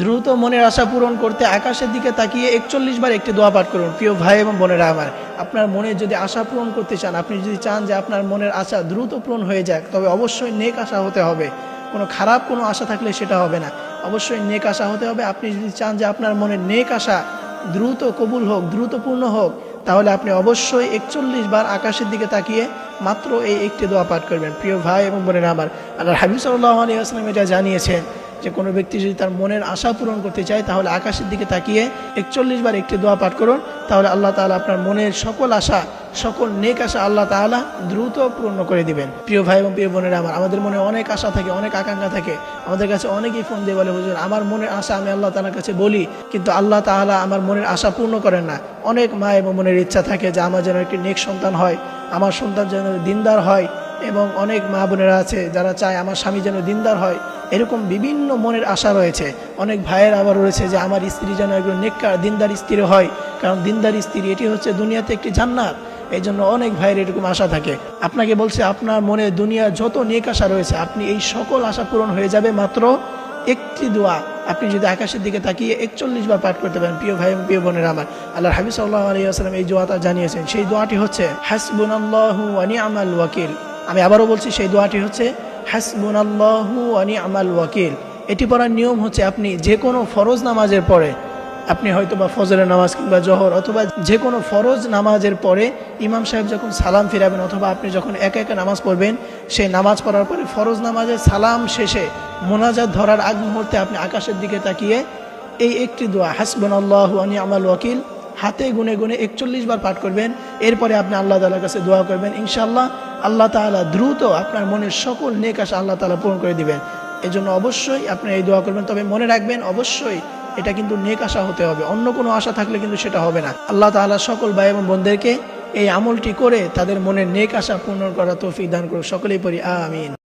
দ্রুত মনের আশা পূরণ করতে আকাশের দিকে তাকিয়ে একচল্লিশ বার একটি দোয়া পাঠ করুন। প্রিয় ভাই এবং বোনেরা আমার, আপনার মনে যদি আশা পূরণ করতে চান, আপনি যদি চান যে আপনার মনের আশা দ্রুত পূরণ হয়ে যাক, তবে অবশ্যই নেক আশা হতে হবে। কোনো খারাপ কোনো আশা থাকলে সেটা হবে না। অবশ্যই নেক আশা হতে হবে। আপনি যদি চান যে আপনার মনে নেক আশা দ্রুত কবুল হোক, দ্রুত পূর্ণ হোক, তাহলে আপনি অবশ্যই একচল্লিশ বার আকাশের দিকে তাকিয়ে মাত্র এই একটি দোয়া পাঠ করবেন। প্রিয় ভাই এবং বোনেরা আমার আল্লাহ হাবিব সাল্লাহ আলী আসলাম এটা জানিয়েছেন যে কোনো ব্যক্তি যদি তার মনের আশা পূরণ করতে চায়, তাহলে আকাশের দিকে তাকিয়ে একচল্লিশ বার একটি দোয়া পাঠ করুন। তাহলে আল্লাহ তাআলা আপনার মনের সকল আশা, সকল নেক আশা আল্লাহ তাআলা দ্রুত পূর্ণ করে দিবেন। প্রিয় ভাই এবং প্রিয় বোনেরা, আমার, আমাদের মনে অনেক আশা থাকে, অনেক আকাঙ্ক্ষা থাকে। আমাদের কাছে অনেকেই ফোন দিয়ে বলে, হুজুর, আমার মনের আশা আমি আল্লাহ তাআলার কাছে বলি, কিন্তু আল্লাহ তাআলা আমার মনের আশা পূর্ণ করেন না। অনেক মা এবং মনের ইচ্ছা থাকে যে আমার যেন একটি নেক সন্তান হয়, আমার সন্তান যেন দিনদার হয়, এবং অনেক মা বোনেরা আছে যারা চায় আমার স্বামী যেন দিনদার হয়। এরকম বিভিন্ন মনের আশা রয়েছে। অনেক ভাইয়ের আবার রয়েছে যে, আমার স্ত্রী যেন একজন নেককার, দিনদার স্ত্রী হয়। কারণ দিনদার স্ত্রী, এটি হচ্ছে দুনিয়াতে একটি জান্নাত। এই জন্য অনেক ভাইয়ের এরকম আশা থাকে। আপনাকে বলছে, আপনার মনে দুনিয়ার যত নেক আশা রয়েছে, আপনি এই সকল আশা পূরণ হয়ে যাবে মাত্র একটি দোয়া। আপনি যদি আকাশের দিকে তাকিয়ে একচল্লিশ বার পাঠ করতে পারেন, প্রিয় ভাই প্রিয় বোনের আমার। আল্লাহ হাবিব সাল্লাহ আলী আসসালাম এই দোয়াটা জানিয়েছেন। সেই দোয়াটি হচ্ছে আমাল ওয়াকিল। আমি আবারও বলছি, সেই দোয়াটি হচ্ছে হাসবুনাল্লাহু আনি আমাল ওয়াকিল। এটি পড়ার নিয়ম হচ্ছে আপনি যে কোনো ফরজ নামাজের পরে, আপনি হয়তো বা ফজরের নামাজ কিংবা জহর অথবা যে কোনো ফরজ নামাজের পরে ইমাম সাহেব যখন সালাম ফিরাবেন অথবা আপনি যখন একা একা নামাজ পড়বেন, সেই নামাজ পড়ার পরে ফরজ নামাজের সালাম শেষে মোনাজাত ধরার আগ মুহূর্তে আপনি আকাশের দিকে তাকিয়ে এই একটি দোয়া হাসবন আল্লাহ আনি আমাল ওয়াকিল, হাতে গুনে গুনে একচল্লিশ বার পাঠ করবেন। এরপরে আপনি আল্লাহ তালার কাছে দোয়া করবেন, ইনশাআল্লাহ আল্লাহ তালা দ্রুত আপনার মনের সকল নেক আশা আল্লাহ তালা পূরণ করে দিবেন। এজন্য অবশ্যই আপনি এই দোয়া করবেন। তবে মনে রাখবেন, অবশ্যই এটা কিন্তু নেক আশা হতে হবে। অন্য কোনো আশা থাকলে কিন্তু সেটা হবে না। আল্লাহ তালা সকল ভাই এবং বোনদেরকে এই আমলটি করে তাদের মনের নেক আশা পূর্ণ করা তৌফিক দান করুক। সকলেই পড়ি, আমিন।